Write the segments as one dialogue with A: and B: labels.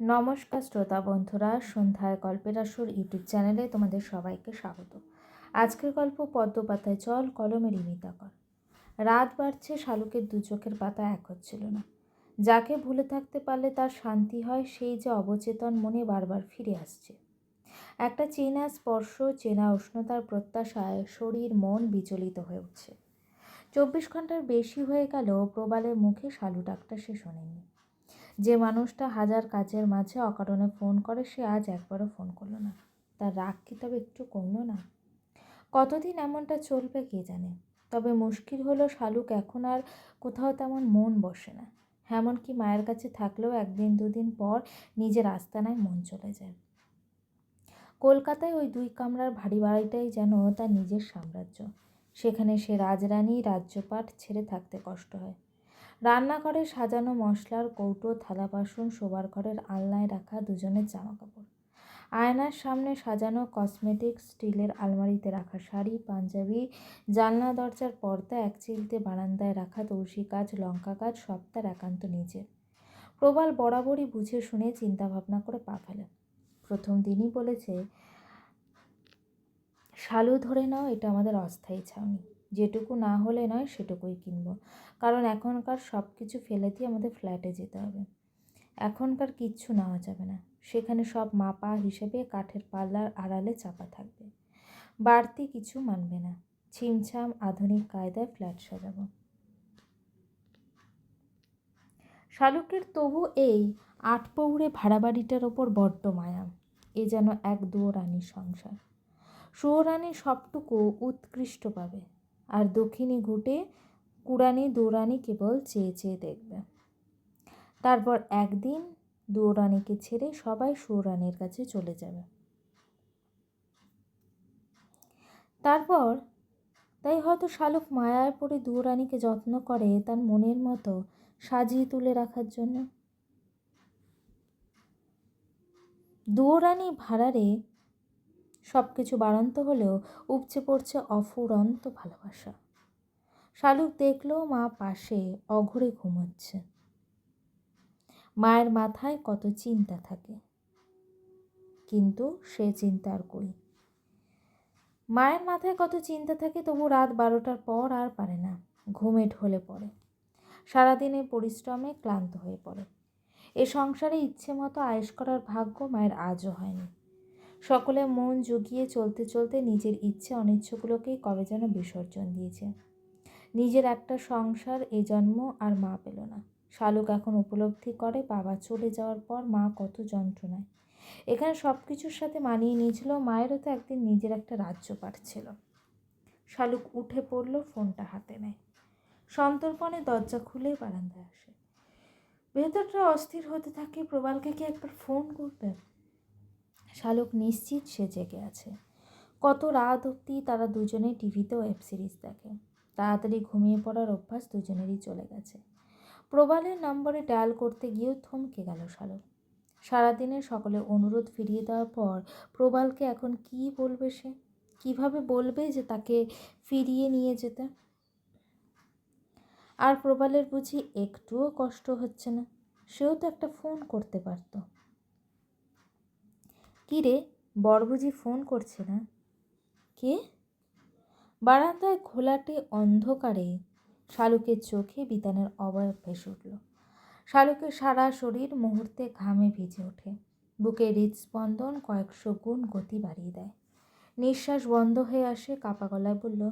A: নমস্কার শ্রোতা বন্ধুরা, সন্ধ্যায় গল্পের আসর ইউটিউব চ্যানেলে তোমাদের সবাইকে স্বাগত। আজকের গল্প পদ্মপাতায় চল কলমের ইমিতা কর রাত বাড়ছে, শালুকের দু চোখের পাতা এক হচ্ছিল না। যাকে ভুলে থাকতে পারলে তার শান্তি হয়, সেই যে অবচেতন মনে বারবার ফিরে আসছে। একটা চেনা স্পর্শ, চেনা উষ্ণতার প্রত্যাশায় শরীর, মন বিচলিত হয়ে উঠছে। চব্বিশ ঘণ্টার বেশি হয়ে গেল প্রবালের মুখে শালু ডাকটা সে শোনেনি। যে মানুষটা হাজার কাজের মাঝে অকারণে ফোন করে, সে আজ একবারও ফোন করল না। তার রাগ কি তবে একটু কমলো না? কতদিন এমনটা চলবে কে জানে? তবে মুশকিল হলো শালুক এখন আর কোথাও তেমন মন বসে না। এমনকি মায়ের কাছে থাকলেও একদিন দুদিন পর নিজের আস্তানায় মন চলে যায়। কলকাতায় ওই দুই কামরার ভারী বাড়িটাই যেন তার নিজের সাম্রাজ্য। সেখানে সে রাজরানী রাজ্যপাট ছেড়ে থাকতে কষ্ট হয়। রান্নাঘরে সাজানো মশলার কৌটো, থালা বাসন, শোবার ঘরের আলনায় রাখা দুজনের জামা কাপড় আয়নার সামনে সাজানো কসমেটিক স্টিলের আলমারিতে রাখা শাড়ি, পাঞ্জাবি, জানলা দরজার পর্দা, এক চিলতে বারান্দায় রাখা তুলসী গাছ, লঙ্কা গাছ সব তার একান্ত নিজের প্রবাল বরাবরই বুঝে শুনে চিন্তা ভাবনা করে পা ফেলে প্রথম দিনই বলেছে, শালু ধরে নাও, এটা আমাদের অস্থায়ী ছাউনি। যেটুকু না হলে নয় সেটুকুই কিনবো। কারণ এখনকার সব কিছু ফেলে দিয়ে আমাদের ফ্ল্যাটে যেতে হবে। এখনকার কিচ্ছু নেওয়া যাবে না। সেখানে সব মাপা হিসেবে কাঠের পাল্লার আড়ালে চাপা থাকবে। বাড়তি কিছু মানবে না। ছিমছাম আধুনিক কায়দায় ফ্ল্যাট সাজাবো। শালুকের তবু এই আটপৌড়ে ভাড়া বাড়িটার ওপর বড্ড মায়া। এ যেন এক দুয়োরানির সংসার। সুয়োরানি সবটুকু উৎকৃষ্ট পাবে। আর দক্ষিণী ঘুটে কুড়ানি দৌড়ানি কেবল চেয়ে চেয়ে দেখবে। তারপর একদিন দৌড়ানিকে ছেড়ে সবাই সুরানির কাছে চলে যাবে। তারপর তাই হয়তো শালুক মায়ায় পড়ে দৌড়ানিকে যত্ন করে তার মনের মতো সাজিয়ে তুলে রাখার জন্য। দৌড়ানি ভাড়ারে সব কিছু বাড়ন্ত হলেও উপচে পড়ছে অফুরন্ত ভালোবাসা। শালুক দেখল মা পাশে অঘরে ঘুমোচ্ছে। মায়ের মাথায় কত চিন্তা থাকে। কিন্তু সে চিন্তা আর কই মায়ের মাথায় কত চিন্তা থাকে তবু রাত বারোটার পর আর পারে না। ঘুমে ঢলে পড়ে। সারাদিনের পরিশ্রমে ক্লান্ত হয়ে পড়ে। এ সংসারে ইচ্ছে মতো আয়েস করার ভাগ্য মায়ের আজও হয়নি। সকলে মন জুগিয়ে চলতে চলতে নিজের ইচ্ছে অনিচ্ছগুলোকেই কবে যেন বিসর্জন দিয়েছে। নিজের একটা সংসার এ জন্ম আর মা পেল না। শালুক এখন উপলব্ধি করে বাবা চলে যাওয়ার পর মা কত যন্ত্রণায়। এখানে সব কিছুর সাথে মানিয়ে নিয়েছিল, মায়েরও তো একদিন নিজের একটা রাজ্য ছিল। শালুক উঠে পড়ল, ফোনটা হাতে নেয়। সন্তর্পণে দরজা খুলে বারান্দায় আসে। ভেতরটা অস্থির হতে থাকে। প্রবালকে কি একবার ফোন করবে শালুক নিশ্চিত সে জেগে আছে। কত রাত অবধি তারা দুজনে টিভিতে ওয়েব সিরিজ দেখে। তাড়াতাড়ি ঘুমিয়ে পড়ার অভ্যাস দুজনেরই চলে গেছে। প্রবালের নম্বরে ডায়াল করতে গিয়েও থমকে গেল শালক। সারাদিনে সকলে অনুরোধ ফিরিয়ে দেওয়ার পর প্রবালকে এখন কি বলবে সে? কীভাবে বলবে যে তাকে ফিরিয়ে নিয়ে যেতে? আর প্রবালের বুঝি একটুও কষ্ট হচ্ছে না। সেও তো একটা ফোন করতে পারত। কী রে? বর ফোন করছে না। কে? বারান্দায় ঘোলাটে অন্ধকারে শালুকের চোখে বিতানের অবয়ব ভেসে উঠল। শালুকের সারা শরীর মুহূর্তে ঘামে ভিজে ওঠে। বুকে হৃদস্পন্দন কয়েকশো গুণ গতি বাড়িয়ে দেয়। নিঃশ্বাস বন্ধ হয়ে আসে কাপা গলায় বলল,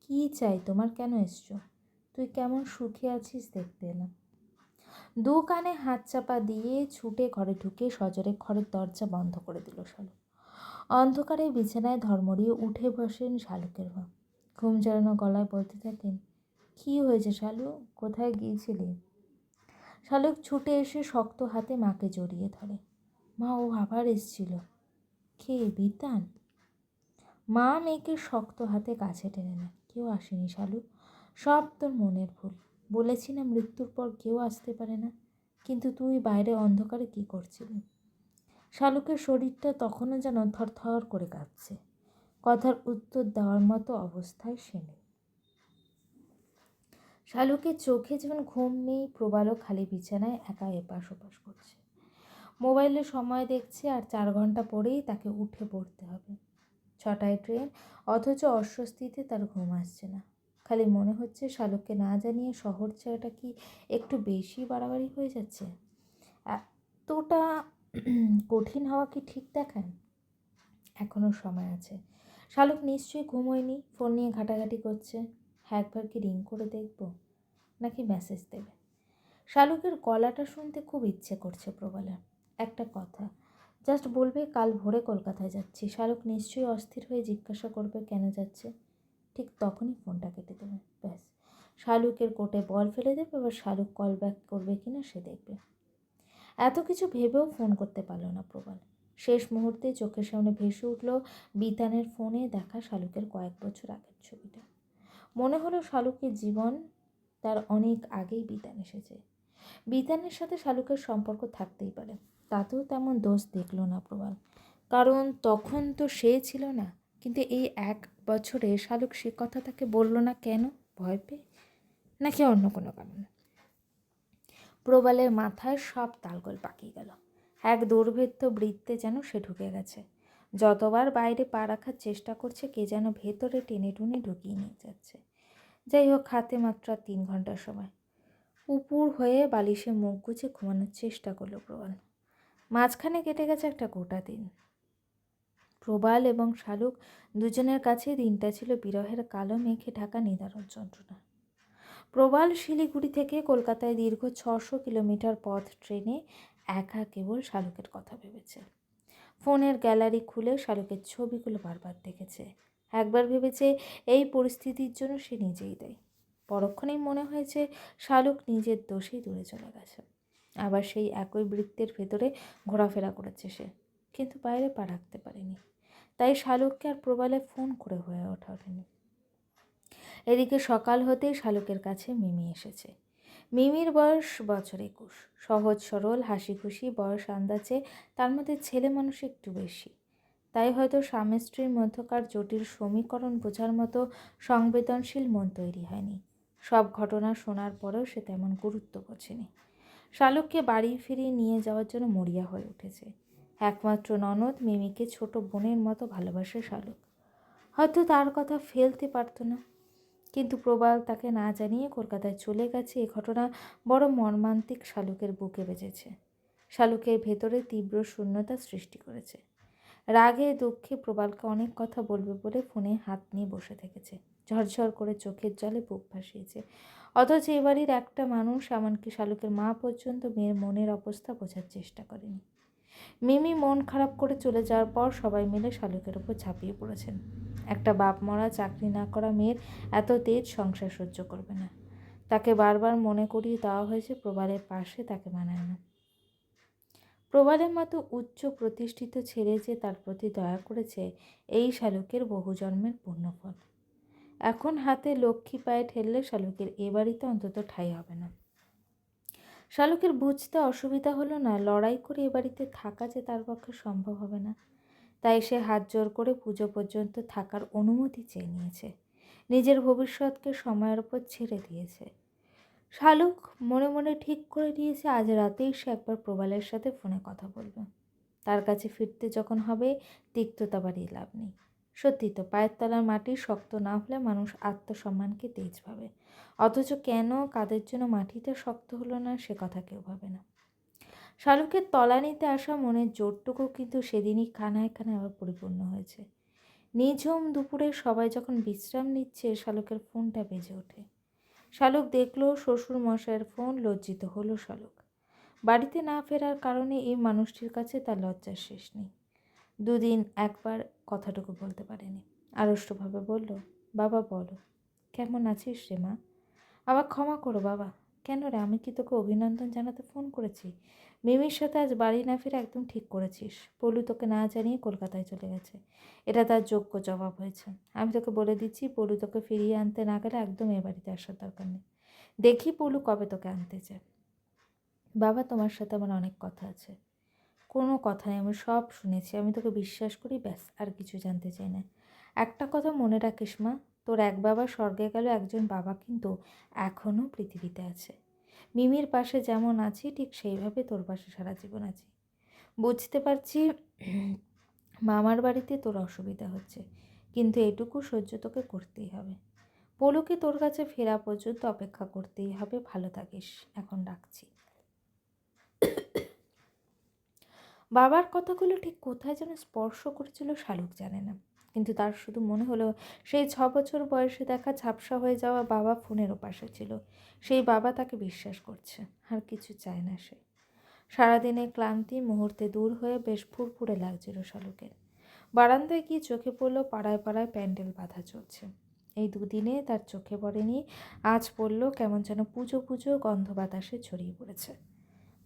A: কী চাই? তোমার কেন এসছো? তুই কেমন সুখে আছিস দেখতে এলাম। দু কানে হাত চাপা দিয়ে ছুটে ঘরে ঢুকে সজরে ঘরের দরজা বন্ধ করে দিল শালুক অন্ধকারে বিছানায় ধর্মরিয়ে উঠে বসেন শালুকের মা। ঘুম জড়ানো গলায় বলতে থাকেন, কী হয়েছে শালু? কোথায় গিয়েছিলি? শালুক ছুটে এসে শক্ত হাতে মাকে জড়িয়ে ধরে। মা, ও আবার এসছিল। কে বিতান মা মেয়েকে শক্ত হাতে কাছে টেনে নেয়। কেউ আসেনি শালু। সব তোর মনের ভুল। বলেছি না মৃত্যুর পর কেউ আসতে পারে না, কিন্তু তুই বাইরে অন্ধকারে কী করছিলি? শালুকের শরীরটা তখনও যেন থরথর করে কাঁপছে। কথার উত্তর দেওয়ার মতো অবস্থায় সে নেই। শালুকের চোখে যেমন ঘুম নেই, প্রবালও খালি বিছানায় একা এপাশ ওপাশ করছে। মোবাইলে সময় দেখছে আর চার ঘণ্টা পরেই তাকে উঠে পড়তে হবে। ছটায় ট্রেন, অথচ অস্বস্তিতে তার ঘুম আসছে না। খালি মনে হচ্ছে শালুককে না জানিয়ে শহর ছেড়েটা কি একটু বেশি বাড়াবাড়ি হয়ে যাচ্ছে? এতটা কঠিন হওয়া কি ঠিক দেখায় এখনও সময় আছে। শালুক নিশ্চয়ই ঘুমোয়নি, ফোন নিয়ে ঘাটাঘাটি করছে। হ্যাঁ একবার কি রিং করে দেখব? নাকি মেসেজ দেবে? শালুকের গলাটা শুনতে খুব ইচ্ছে করছে প্রবলের একটা কথা, জাস্ট বলবে কাল ভোরে কলকাতায় যাচ্ছি। শালুক নিশ্চয়ই অস্থির হয়ে জিজ্ঞাসা করবে কেন যাচ্ছে? ঠিক তখনই ফোনটা কেটে দেবে। ব্যাস শালুকের কোটে বল ফেলে দেবে, এবার শালুক কল ব্যাক করবে কি না সে দেখবে। এত কিছু ভেবেও ফোন করতে পারল না প্রবল। শেষ মুহূর্তে চোখের সামনে ভেসে উঠল বিতানের ফোনে দেখা শালুকের কয়েক বছর আগের ছবিটা। মনে হলো শালুকের জীবন তার অনেক আগেই বিতান এসেছে। বিতানের সাথে শালুকের সম্পর্ক থাকতেই পারে, তাতেও তেমন দোষ দেখল না প্রবাল। কারণ তখন তো সে ছিল না কিন্তু এই এক বছরে শালুক সে কথা তাকে বলল না কেন? ভয় পেয়ে? নাকি অন্য কোনো কারণে? প্রবালের মাথায় সব তালগোল পাকিয়ে গেল। এক দুর্ভেদ্য বৃত্তে যেন সে ঢুকে গেছে। যতবার বাইরে পা রাখার চেষ্টা করছে, কে যেন ভেতরে টেনে টুনে ঢুকিয়ে নিয়ে যাচ্ছে। যাই হোক, হাতে মাত্র তিন ঘণ্টার সময়। উপুর হয়ে বালিশে মুখ গুছে ঘুমানোর চেষ্টা করল প্রবাল। মাঝখানে কেটে গেছে একটা গোটা দিন। প্রবাল এবং শালুক দুজনের কাছে দিনটা ছিল বিরহের কালো মেঘে ঢাকা নিদারণ যন্ত্রণা। প্রবাল শিলিগুড়ি থেকে কলকাতায় দীর্ঘ ছশো কিলোমিটার পথ ট্রেনে একা কেবল শালুকের কথা ভেবেছে। ফোনের গ্যালারি খুলে শালুকের ছবিগুলো বারবার দেখেছে। একবার ভেবেছে এই পরিস্থিতির জন্য সে নিজেই দেয়। পরক্ষণেই মনে হয়েছে শালুক নিজের দোষেই দূরে চলে গেছে। আবার সেই একই বৃত্তের ভেতরে ঘোরাফেরা করেছে সে। কিন্তু বাইরে পা রাখতে পারেনি। তাই শালুককে আর প্রবালে ফোন করে হয়ে ওঠেনি। এদিকে সকাল হতেই শালুকের কাছে মিমি এসেছে। মিমির বয়স বছর একুশ। সহজ, সরল হাসি খুশি বয়স আন্দাজে, তার মধ্যে ছেলে মানুষ একটু বেশি। তাই হয়তো স্বামী স্ত্রীর মধ্যকার জটিল সমীকরণ বোঝার মতো সংবেদনশীল মন তৈরি হয়নি। সব ঘটনা শোনার পরেও সে তেমন গুরুত্ব বোঝেনি। শালুককে বাড়ি ফিরিয়ে নিয়ে যাওয়ার জন্য মরিয়া হয়ে উঠেছে। একমাত্র ননদ মিমিকে ছোট বোনের মতো ভালোবাসে শালুক। হয়তো তার কথা ফেলতে পারতো না। কিন্তু প্রবাল তাকে না জানিয়ে কলকাতায় চলে গেছে এ ঘটনা বড় মর্মান্তিক শালুকের বুকে বেজেছে। শালুকের ভেতরে তীব্র শূন্যতা সৃষ্টি করেছে। রাগে, দুঃখে প্রবালকে অনেক কথা বলবে বলে ফোনে হাত নিয়ে বসে থেকেছে। ঝরঝর করে চোখের জলে বুক ভাসিয়েছে। অথচ এবাড়ির একটা মানুষ, এমনকি শালুকের মা পর্যন্ত মেয়ের মনের অবস্থা বোঝার চেষ্টা করেনি। মিমি মন খারাপ করে চলে যাওয়ার পর সবাই মিলে শালুকের উপর ঝাঁপিয়ে পড়েছেন। একটা বাপ মরা চাকরি না করা মেয়ের এত তেজ সংসার সহ্য করবে না। তাকে বারবার মনে করিয়ে দেওয়া হয়েছে প্রবালের পাশে তাকে মানায় না প্রবালের মতো উচ্চ প্রতিষ্ঠিত ছেলে যে তার প্রতি দয়া করেছে, এই শালুকের বহু জন্মের পুণ্যফল। এখন হাতে লক্ষ্মী পায়ে ঠেললে শালুকের এ বাড়িতে অন্তত ঠাই হবে না। শালুকের বুঝতে অসুবিধা হলো না, লড়াই করে এ বাড়িতে থাকা যে তার পক্ষে সম্ভব হবে না। তাই সে হাত জোর করে পুজো পর্যন্ত থাকার অনুমতি চেয়ে নিয়েছে। নিজের ভবিষ্যৎকে সময়ের ওপর ছেড়ে দিয়েছে। শালুক মনে মনে ঠিক করে দিয়েছে আজ রাতেই সে একবার প্রবালের সাথে ফোনে কথা বলবে। তার কাছে ফিরতে যখন হবে, তিক্ততা বাড়িয়ে লাভ নেই। সত্যি তো, পায়ের তলার মাটি শক্ত না হলে মানুষ আত্মসম্মানকে তেজ ভাবে। অথচ কেন কাদের জন্য মাটিতে শক্ত হলো না সে কথা কেউ ভাবে না। শালুকের তলানিতে আসা মনের জোরটুকু কিন্তু সেদিনই খানায় খানায় আবার পরিপূর্ণ হয়েছে। নিঝুম দুপুরে সবাই যখন বিশ্রাম নিচ্ছে শালুকের ফোনটা বেজে ওঠে। শালুক দেখল শ্বশুর মশাইয়ের ফোন লজ্জিত হলো শালুক বাড়িতে না ফেরার কারণে এই মানুষটির কাছে তার লজ্জার শেষ নেই। দুদিন একবার কথাটুকু বলতে পারেনি। আড়ষ্টভাবে বলল, বাবা, বলো, কেমন আছিস রে মা? আবার ক্ষমা করো বাবা। কেন রে, আমি কি তোকে অভিনন্দন জানাতে ফোন করেছি? মিমির সাথে আজ বাড়ি না ফিরে একদম ঠিক করেছিস। পলু তোকে না জানিয়ে কলকাতায় চলে গেছে। এটা তার যোগ্য জবাব হয়েছে। আমি তোকে বলে দিচ্ছি পলু তোকে ফিরিয়ে আনতে না গেলে একদম এ বাড়িতে আসার দরকার নেই। দেখি পলু কবে তোকে আনতে চায়। বাবা, তোমার সাথে আমার অনেক কথা আছে। কোনো কথা নেই আমি সব শুনেছি, আমি তোকে বিশ্বাস করি, ব্যাস, আর কিছু জানতে চাই না। একটা কথা মনে রাখিস মা, তোর এক বাবা স্বর্গে গেল, একজন বাবা কিন্তু এখনও পৃথিবীতে আছে। মিমির পাশে যেমন আছি, ঠিক সেইভাবে তোর পাশে সারা জীবন আছি। বুঝতে পারছি মামার বাড়িতে তোর অসুবিধা হচ্ছে, কিন্তু এটুকু সহ্য তোকে করতেই হবে। পলুকে তোর কাছে ফেরা পর্যন্ত অপেক্ষা করতেই হবে, ভালো থাকিস, এখন রাখছি। বাবার কথাগুলো ঠিক কোথায় যেন স্পর্শ করেছিল শালুক জানে না। কিন্তু তার শুধু মনে হলো, সেই ছ বছর বয়সে দেখা ঝাপসা হয়ে যাওয়া বাবা ফোনের ওপাশে ছিল। সেই বাবা তাকে বিশ্বাস করছে, আর কিছু চায় না সে। সারাদিনে ক্লান্তি মুহূর্তে দূর হয়ে বেশ ফুরফুরে লাগছিল শালুকের। বারান্দায় গিয়ে চোখে পড়ল পাড়ায় পাড়ায় প্যান্ডেল বাঁধা চলছে। এই দুদিনে তার চোখে পড়েনি, আজ পড়ল কেমন যেন পুজো পুজো গন্ধ বাতাসে ছড়িয়ে পড়েছে।